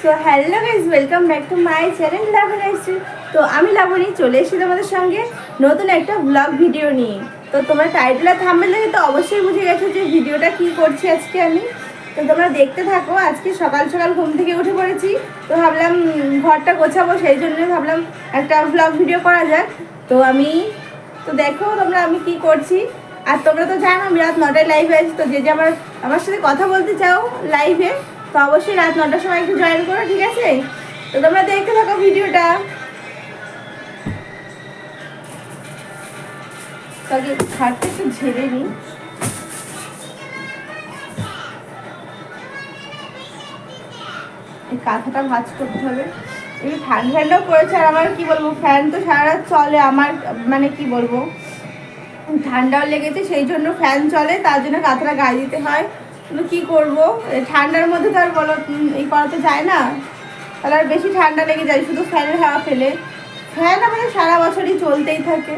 So hello guys welcome back to my channel লাভন তো আমি লাবণী, চলে এসেছি তোমাদের সঙ্গে নতুন একটা ব্লগ ভিডিও নিয়ে। তো তোমরা টাইটেল আর থাম্বেল দেখে তো অবশ্যই বুঝে গেছো যে ভিডিওটা কি করছি আজকে আমি। তো তোমরা দেখতে থাকো, আজকে সকাল সকাল ঘুম থেকে উঠে পড়েছি। তো ভাবলাম ঘরটা গোছাবো, সেই জন্য ভাবলাম একটা ব্লগ ভিডিও করা যাক। তো আমি, তো দেখো তোমরা আমি কি করছি। আর তোমরা তো জানো, আমি রাত নটায় লাইভে আছি। তো যে যে আমার আমার সাথে কথা বলতে চাও লাইভে তো অবশ্যই রাত নটার সময় একটু জয়েন করো, ঠিক আছে? তো তোমরা দেখতে থাকো ভিডিওটা। তো আগে খাটটা একটু ঝেড়ে নিই এই কাঁথাটা ভাজ করতে হবে। একটু ঠান্ডা ঠান্ডাও পড়েছে, আর আমার কি বলব ফ্যান তো সারা চলে, আমার মানে কি বলব, ঠান্ডাও লেগেছে, সেই জন্য ফ্যান চলে, তার জন্য কাঁথাটা গায়ে দিতে হয়। কী করব? ঠান্ডার মধ্যে তো আর বলো এই করা তো যায় না। তাহলে আর বেশি ঠান্ডা লেগে যায়, শুধু ফ্যানের হাওয়া ফেলে। ফ্যান আমাদের সারা বছরই চলতেই থাকে।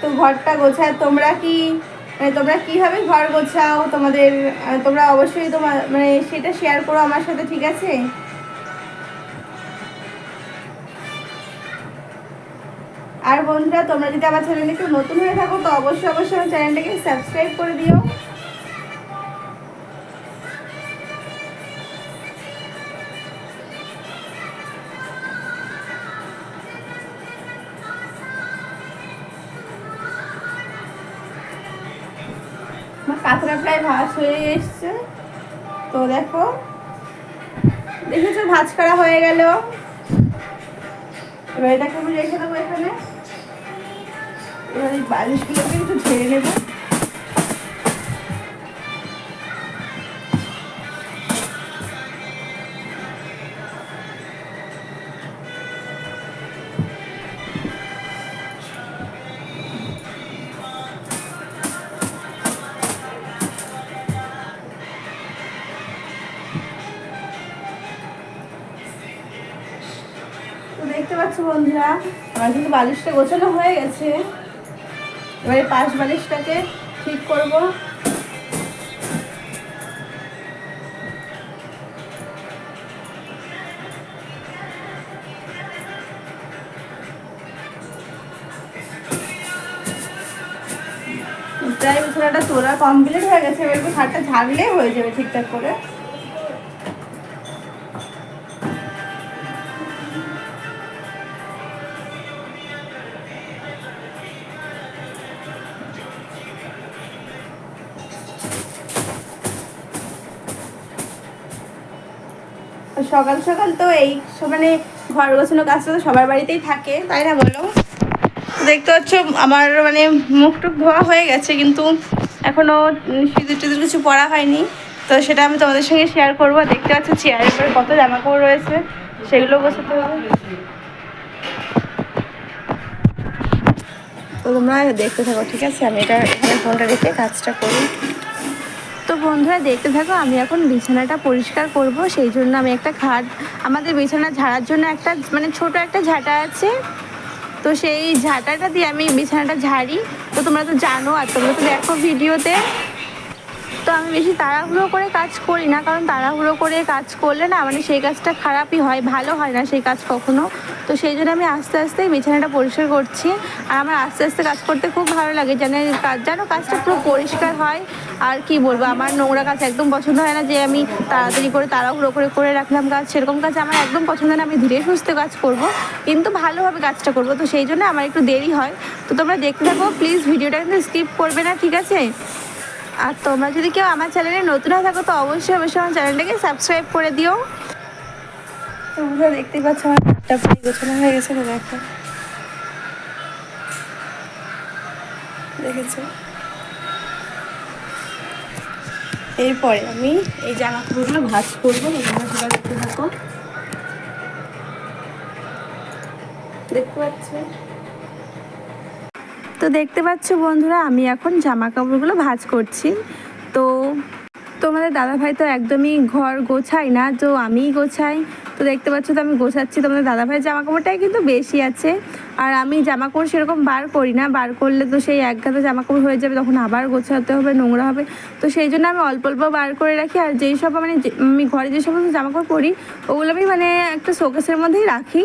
তো ঘরটা গোছায়, তোমরা কি মানে তোমরা কীভাবে ঘর গোছাও? তোমাদের তোমরা অবশ্যই তোমার মানে সেটা শেয়ার করো আমার সাথে, ঠিক আছে? আর বন্ধুরা, তোমরা যদি আমার চ্যানেলে একটু নতুন হয়ে থাকো, তো অবশ্যই অবশ্যই আমার চ্যানেলটাকে সাবস্ক্রাইব করে দিও। কাঁচরা প্রায় ভাজ হয়ে এসছে। তো দেখো, দেখেছ ভাজ করা হয়ে গেল? এবার এটাকে আমি রেখে দেবো এখানে এবার এই বালিশগুলোকে একটু ঝেড়ে নেব। দেখতে পাচ্ছ বন্ধুরা, আমার কিন্তু বালিশটা গোছানো হয়ে গেছে। এবারে পাশ বালিশটাকে ঠিক করব। প্রায় বিছানাটা তোলা কমপ্লিট হয়ে গেছে, এবার একটু খাটটা ঝাড়লেই হয়ে যাবে ঠিকঠাক করে। সকাল সকাল তো এই মানে ঘর গোছানো কাজটা তো সবার বাড়িতেই থাকে, তাই না বলো? দেখতে পাচ্ছ আমার মানে মুখ টুক ধোয়া হয়ে গেছে, কিন্তু এখনও সিঁদুর টিঁদুর কিছু পরা হয়নি। তো সেটা আমি তোমাদের সঙ্গে শেয়ার করব। দেখতে পাচ্ছ চেয়ারের পরে কত জামা কাপড় রয়েছে, সেগুলো গোছাতে হবে। তো তোমরা দেখতে থাকো, ঠিক আছে? আমি এটা এখানে ফোনটা রেখে কাজটা করি। বন্ধুরা, দেখতে থাকো, আমি এখন বিছানাটা পরিষ্কার করব। সেই জন্য আমি একটা খাট, আমাদের বিছানা ঝাড়ার জন্য একটা মানে ছোট একটা ঝাঁটা আছে। তো সেই ঝাঁটাটা দিয়ে আমি বিছানাটা ঝাড়ি। তো তোমরা তো জানো, আর তোমরা তো দেখো ভিডিওতে। তো আমি বেশি তাড়াহুড়ো করে কাজ করি না, কারণ তাড়াহুড়ো করে কাজ করলে না মানে সেই কাজটা খারাপই হয়, ভালো হয় না সেই কাজ কখনো। তো সেই জন্য আমি আস্তে আস্তে বিছানাটা পরিষ্কার করছি। আর আমার আস্তে আস্তে কাজ করতে খুব ভালো লাগে। জানে কাজ জানো, কাজটা পুরো পরিষ্কার হয়। আর কি বলব, আমার নোংরা গাছ একদম পছন্দ হয় না যে আমি তাড়াতাড়ি করে তাড়াহুড়ো করে করে রাখলাম গাছ। সেরকম গাছ আমার একদম পছন্দ না, আমি ধীরে সুস্থে গাছ করব। কিন্তু ভালোভাবে গাছটা করব। তো সেই জন্য আমার একটু দেরি হয়। তো তোমরা দেখতে থাকো প্লিজ ভিডিওটা কিন্তু স্কিপ করবে না, ঠিক আছে? আর তোমরা যদি কেউ আমার চ্যানেলে নতুন হয়ে থাকো, তো অবশ্যই অবশ্যই আমার চ্যানেলটাকে সাবস্ক্রাইব করে দিও। তোমরা দেখতেই পাচ্ছ আমার হাতটা প্রায় গোছানো হয়ে গেছে দেখো দেখেছ? এরপরে আমি এই জামা কাপড়গুলো ভাজ করব দেখতে থাকো তো দেখতে পাচ্ছ বন্ধুরা, আমি এখন জামা কাপড়গুলো ভাজ করছি। তো তোমাদের দাদা ভাই তো একদমই ঘর গোছায় না, তো আমিই গোছাই। তো দেখতে পাচ্ছ তো আমি গোছাচ্ছি, তোমাদের দাদাভাইয়ের জামা কাপড়টাই কিন্তু বেশি আছে। আর আমি জামা কাপড় সেরকম বার করি না, বার করলে তো সেই এক গাদা জামা কাপড় হয়ে যাবে, তখন আবার গোছাতে হবে, নোংরা হবে। তো সেই জন্য আমি অল্প অল্প বার করে রাখি, আর যেই সব মানে আমি ঘরে যে সমস্ত জামা কাপড় পরি, ওগুলো আমি মানে একটা শোকেসের মধ্যেই রাখি।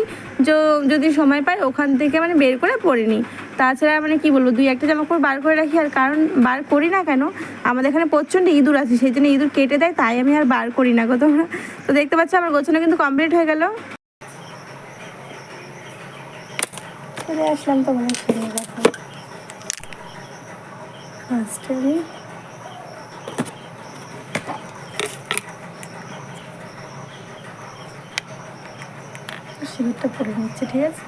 যদি সময় পাই ওখান থেকে মানে বের করে পরে নিই। তাছাড়া মানে কি বলব, দুই একটা জামা কাপড় বার করে রাখি, আর কারণ বার করি না কেন, আমাদের এখানে প্রচণ্ড ইঁদুর আছে, সেই জন্য ইঁদুর কেটে দেয়, তাই আমি আর বার করি না গো তো দেখতে পাচ্ছ আমার গোছানো কিন্তু কমপ্লিট হয়ে গেল। চলে আসলাম তোমাদের সামনে দেখো। ঠিক আছে?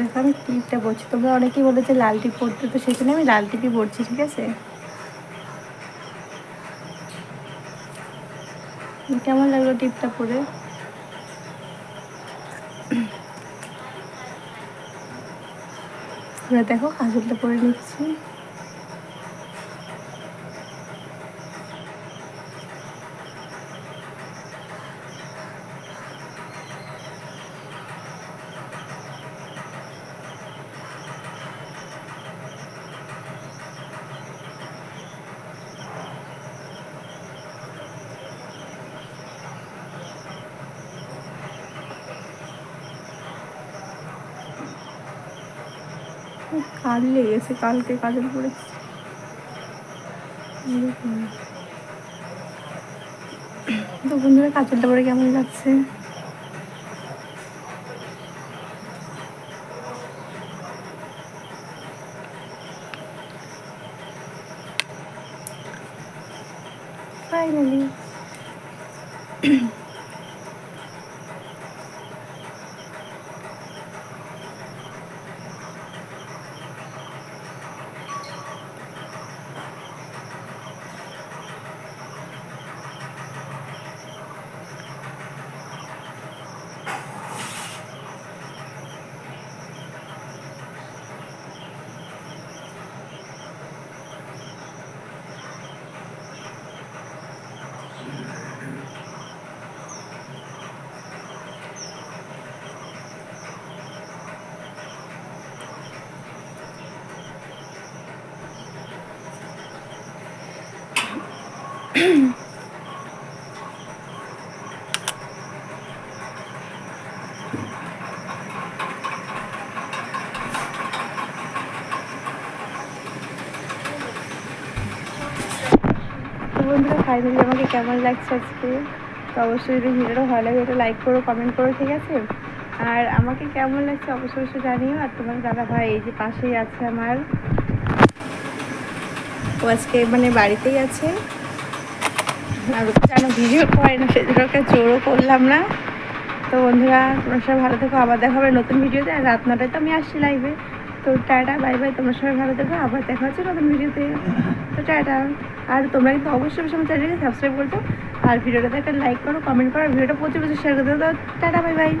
দেখো আমি টিপটা পরছি তোমরা অনেকেই বলেছে লাল টিপ পরতে তো সেখানে আমি লাল টিপই পড়ছি, ঠিক আছে? কেমন লাগল টিপটা পরে দেখো, কাজলটা পরে নিচ্ছি। কাল লেগেছে কালকে কাজল পড়েছি তো বন্ধুরা কাজলটা পরে কেমন লাগছে ফাইনালি বন্ধুরা ফাইনালি আমাকে কেমন লাগছে আজকে? তো অবশ্যই যদি ভিডিওটা ভালো লাগে এটা লাইক করো কমেন্ট করো, ঠিক আছে? আর আমাকে কেমন লাগছে অবশ্যই অবশ্যই জানিও। আর তোমার দাদা ভাই এই যে পাশেই আছে আমার। ও আজকে মানে বাড়িতেই আছে। আর কেন ভিডিও করে না সেজন্য জোরও করলাম না। তো বন্ধুরা, তোমরা সবাই ভালো থেকো, আবার দেখা হবে নতুন ভিডিওতে আর রাত নটায় তো আমি আসছি লাইভে তো টাটা বাই বাই তোমরা সবাই ভালো থেকো, আবার দেখা হচ্ছে নতুন ভিডিওতে তো টাটা। আর তোমরা কিন্তু অবশ্যই অবশ্যই আমার চ্যানেলকে সাবস্ক্রাইব করতো আর ভিডিওটাতে একটা লাইক করো কমেন্ট করো ভিডিওটা প্রচুর প্রচুর শেয়ার করে তো টাটা বাই বাই